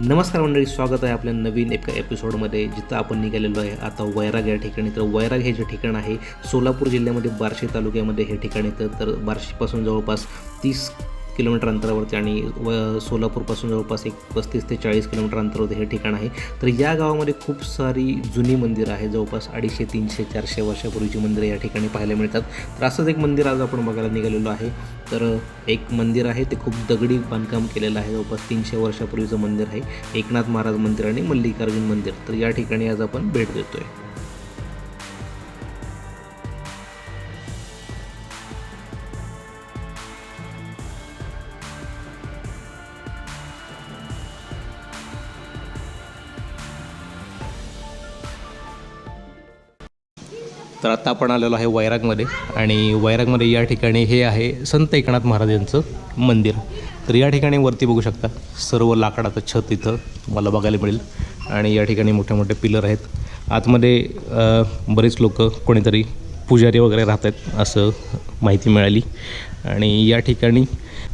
नमस्कार मंडळी स्वागत आहे आपल्या नवीन एका एपिसोडमध्ये जिथं आपण निघालेलो आहे आता वैराग या ठिकाणी. तर वैराग हे जे ठिकाण आहे सोलापूर जिल्ह्यामध्ये बार्शी तालुक्यामध्ये हे ठिकाण येतं. तर बार्शीपासून जवळपास तीस किलोमीटर अंतरावरती आणि व सोलापूरपासून जवळपास एक पस्तीस ते चाळीस किलोमीटर अंतरावरती हे ठिकाण आहे. तर या गावामध्ये खूप सारी जुनी मंदिरं आहे जवळपास अडीचशे तीनशे चारशे वर्षापूर्वीची मंदिरं या ठिकाणी पाहायला मिळतात. तर असंच एक मंदिर आज आपण बघायला निघालेलो आहे. तर एक मंदिर आहे. ते खूप दगडी बांधकाम केलेलं आहे. जवळपास तीनशे वर्षापूर्वीचं मंदिर आहे. एकनाथ महाराज मंदिर आणि मल्लिकार्जुन मंदिर. तर या ठिकाणी आज आपण भेट देतोय. तर आता आपण आलेलो आहे वैरागमध्ये आणि वैरागमध्ये या ठिकाणी हे आहे संत एकनाथ महाराज यांचं मंदिर. तर या ठिकाणी वरती बघू शकता सर्व लाकडाचं छत इथं तुम्हाला बघायला मिळेल. आणि या ठिकाणी मोठे मोठे पिलर आहेत. आतमध्ये बरेच लोक कोणीतरी पुजारी वगैरे राहत आहेत असं माहिती मिळाली. आणि या ठिकाणी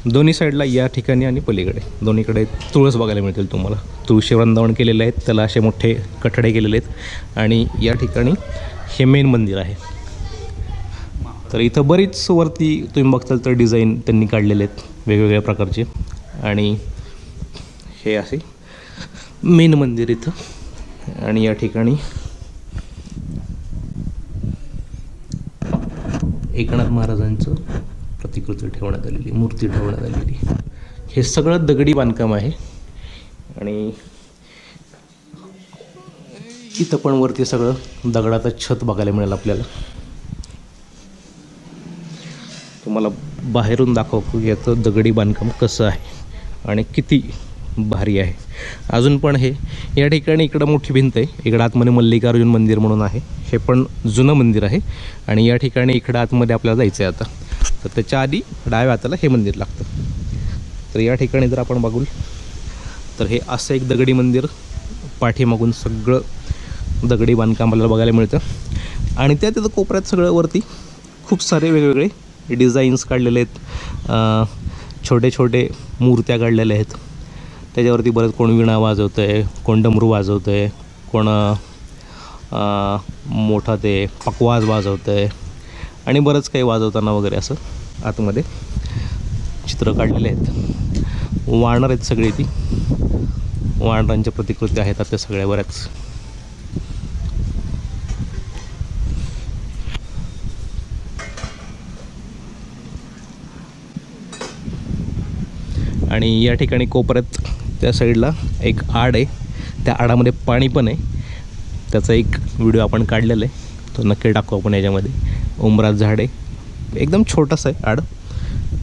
दोन्ही साईडला या ठिकाणी आणि पलीकडे. दोन्हीकडे तुळस बघायला मिळतील तुम्हाला. तुळशी वृंदावन केलेले आहेत त्याला असे मोठे कठडे केलेले आहेत. आणि या ठिकाणी हे मेन मंदिर आहे. तर इथं बरीच वरती तुम्ही बघताल तर डिझाईन त्यांनी काढलेले आहेत वेगवेगळ्या प्रकारचे. आणि हे असे मेन मंदिर इथं. आणि या ठिकाणी एकनाथ महाराजांचं प्रतिकृती ठेवण्यात आलेली मूर्ती ठेवण्यात आलेली. हे सगळं दगडी बांधकाम आहे. आणि इथं पण वरती सगळं दगडाचं छत बघायला मिळेल आपल्याला. तुम्हाला बाहेरून दाखवतो की याचं दगडी बांधकाम कसं आहे आणि किती भारी आहे. अजून पण हे या ठिकाणी इकडं मोठी भिंत आहे. इकडं आतमध्ये मल्लिकार्जुन मंदिर म्हणून आहे. हे पण जुनं मंदिर आहे आणि या ठिकाणी इकडं आतमध्ये आपल्याला जायचं आहे आता. तर त्याच्या आधी डाव्या हाताला हे मंदिर लागतं. तर या ठिकाणी जर आपण बघू तर हे असं एक दगडी मंदिर पाठीमागून सगळं दगडी बांधकाम आपल्याला बघायला मिळतं. आणि त्या तिथं कोपऱ्यात सगळं वरती खूप सारे वेगवेगळे डिझाईन्स काढलेले आहेत. छोटे छोटे मूर्त्या काढलेल्या आहेत. त्याच्यावरती बरंच कोण विणा वाजवतं आहे कोण डमरू वाजवतं आहे कोण मोठा ते पकवाज वाजवतं आहे आणि बरंच काही वाजवताना वगैरे असं आतमध्ये चित्र काढलेले आहेत. वानर आहेत सगळी ती. वानरांच्या प्रतिकृती आहेत आता सगळ्या बऱ्याच. आणि या ठिकाणी कोपऱ्यात त्या साईडला एक आड आहे. त्या आडामध्ये पाणी पण आहे. त्याचा एक व्हिडिओ आपण काढलेला आहे. तो नक्की टाकू आपण याच्यामध्ये. उमरात झाड आहे. एकदम छोटासा आहे आड.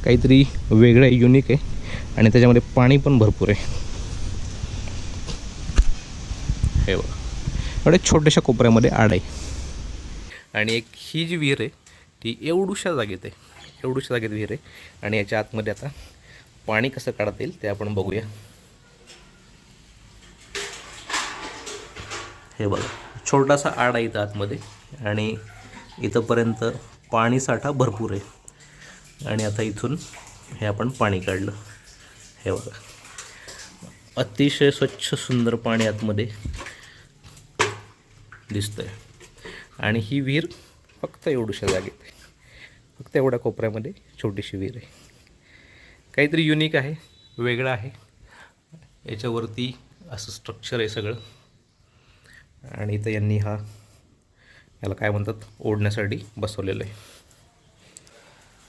काहीतरी वेगळं आहे युनिक आहे. आणि त्याच्यामध्ये पाणी पण भरपूर आहे. हे बघा. एवढ्या छोट्याशा कोपऱ्यामध्ये आड आहे. आणि एक ही जी विहीर आहे ती एवढूशा जागेत आहे. एवढूशा जागेत विहीर आहे. आणि याच्या आतमध्ये आता पाणी कसं काढता येईल ते आपण बघूया. हे बघा छोटासा आड आहे इथं आतमध्ये आणि इथंपर्यंत पाणी साठा भरपूर आहे. आणि आता इथून हे आपण पाणी काढलं. हे बघा अतिशय स्वच्छ सुंदर पाणी आतमध्ये दिसतंय. आणि ही विहीर फक्त एवढ्याशा जागेत आहे. फक्त एवढ्या कोपऱ्यामध्ये छोटीशी विहीर आहे. काहीतरी युनिक आहे. वेगळं आहे. याच्यावरती असं स्ट्रक्चर आहे सगळं. आणि इथं यांनी हा याला काय म्हणतात ओढण्यासाठी बसवलेलं आहे.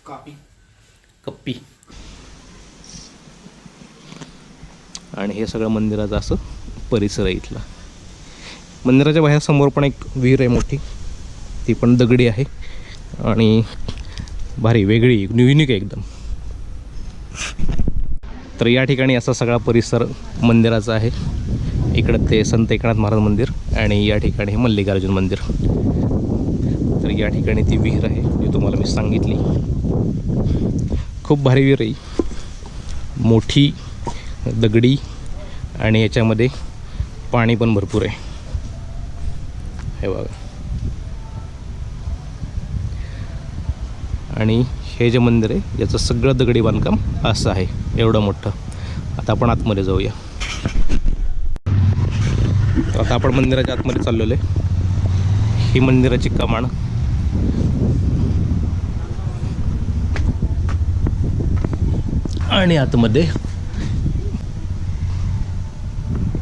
कापी कप्पी. आणि हे सगळं मंदिराचं असं परिसर आहे इथला. मंदिराच्या बाहेर समोर पण एक विहीर आहे मोठी. ती पण दगडी आहे. आणि भारी वेगळी युनिक आहे एकदम. तर या ठिकाणी असा सगळा परिसर मंदिराचा आहे. इकडं ते संत एकनाथ महाराज मंदिर आणि या ठिकाणी हे मल्लिकार्जुन मंदिर. तर या ठिकाणी ती विहीर आहे जी तुम्हाला मी सांगितली. खूप भारी विहीर आहे. मोठी दगडी आणि याच्यामध्ये पाणी पण भरपूर आहे. हे बघा. आणि हे जे मंदिर आहे याचं सगळं दगडी बांधकाम असं आहे. एवढं मोठं. आता आपण आतमध्ये जाऊया. आता आपण मंदिराच्या आतमध्ये चाललेलो आहे. ही मंदिराची कमान आणि आतमध्ये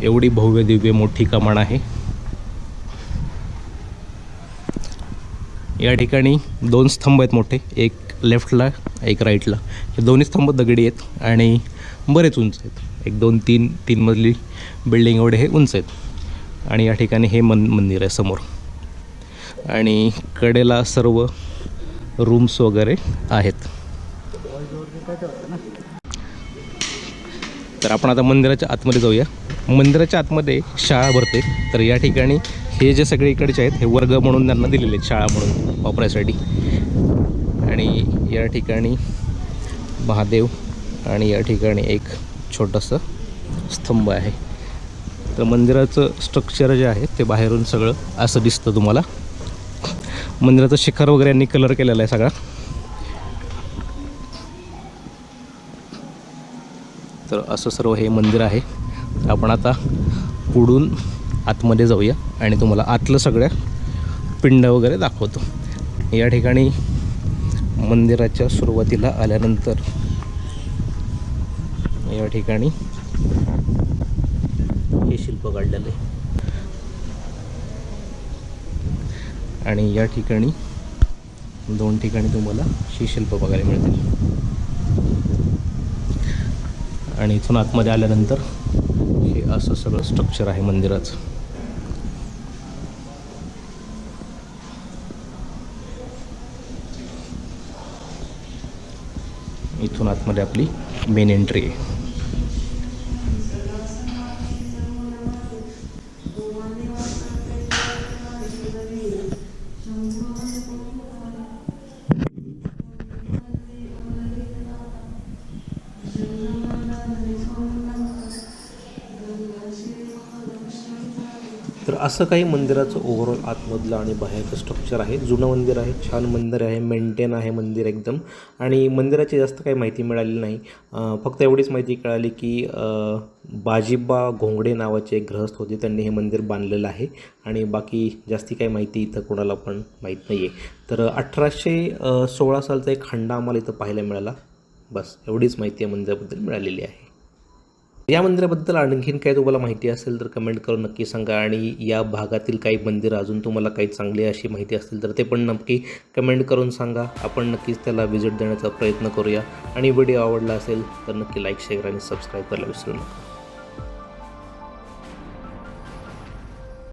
एवढी भव्य दिव्य मोठी कमान आहे. या ठिकाणी दोन स्तंभ आहेत मोठे. एक लेफ्टला एक राईटला हे दोन्ही स्तंभ दगडी आहेत आणि बरेच उंच आहेत. एक दोन तीन तीन मजली बिल्डिंग एवढे हे उंच आहेत. आणि या ठिकाणी हे मन मंदिर आहे समोर. आणि कडेला सर्व रूम्स वगैरे आहेत. तर आपण आता मंदिराच्या आतमध्ये जाऊया. मंदिराच्या आतमध्ये शाळा भरते. तर या ठिकाणी हे जे सगळे इकडचे आहेत हे वर्ग म्हणून त्यांना दिलेले आहेत शाळा म्हणून वापरायसाठी. आणि या ठिकाणी महादेव आणि या ठिकाणी एक छोटंसं स्तंभ आहे. तर मंदिराचं स्ट्रक्चर जे आहे ते बाहेरून सगळं असं दिसतं तुम्हाला. मंदिराचं शिखर वगैरे यांनी कलर केलेला आहे सगळा. तर असं सर्व हे मंदिर आहे. आपण आता पुढून आतमध्ये जाऊया आणि तुम्हाला आतलं सगळ्या पिंड वगैरे दाखवतो. या ठिकाणी मंदिराच्या सुरुवातीला आल्यानंतर या ठिकाणी हे शिल्प काढलेलं. आहे आणि या ठिकाणी दोन ठिकाणी तुम्हाला ही शिल्प बघायला मिळतील. आणि इथून आतमध्ये आल्यानंतर हे असं सगळं स्ट्रक्चर आहे मंदिराचं. इथून आतमध्ये आपली मेन एंट्री आहे. तर असं काही मंदिराचं ओव्हरऑल आतमधलं आणि बाहेरचं स्ट्रक्चर आहे. जुनं मंदिर आहे छान मंदिर आहे मेंटेन आहे मंदिर एकदम. आणि मंदिराची जास्त काही माहिती मिळाली नाही. फक्त एवढीच माहिती कळाली की बाजीबा घोंगडे नावाचे एक ग्रहस्थ होते. त्यांनी हे मंदिर बांधलेलं आहे. आणि बाकी जास्ती काही माहिती इथं कोणाला पण माहीत नाही आहे तर अठराशे सोळा सालचा एक खंडा आम्हाला इथं पाहायला मिळाला. बस एवढीच माहिती या मंदिराबद्दल मिळालेली आहे. या मंदिराबद्दल आणखीन काही तुम्हाला माहिती असेल तर कमेंट करून नक्की सांगा. आणि या भागातील काही मंदिरं अजून तुम्हाला काही चांगली अशी माहिती असतील तर ते पण नक्की कमेंट करून सांगा. आपण नक्कीच त्याला व्हिजिट देण्याचा प्रयत्न करूया. आणि व्हिडिओ आवडला असेल तर नक्की लाईक शेअर आणि सबस्क्राईब करायला विसरू नका.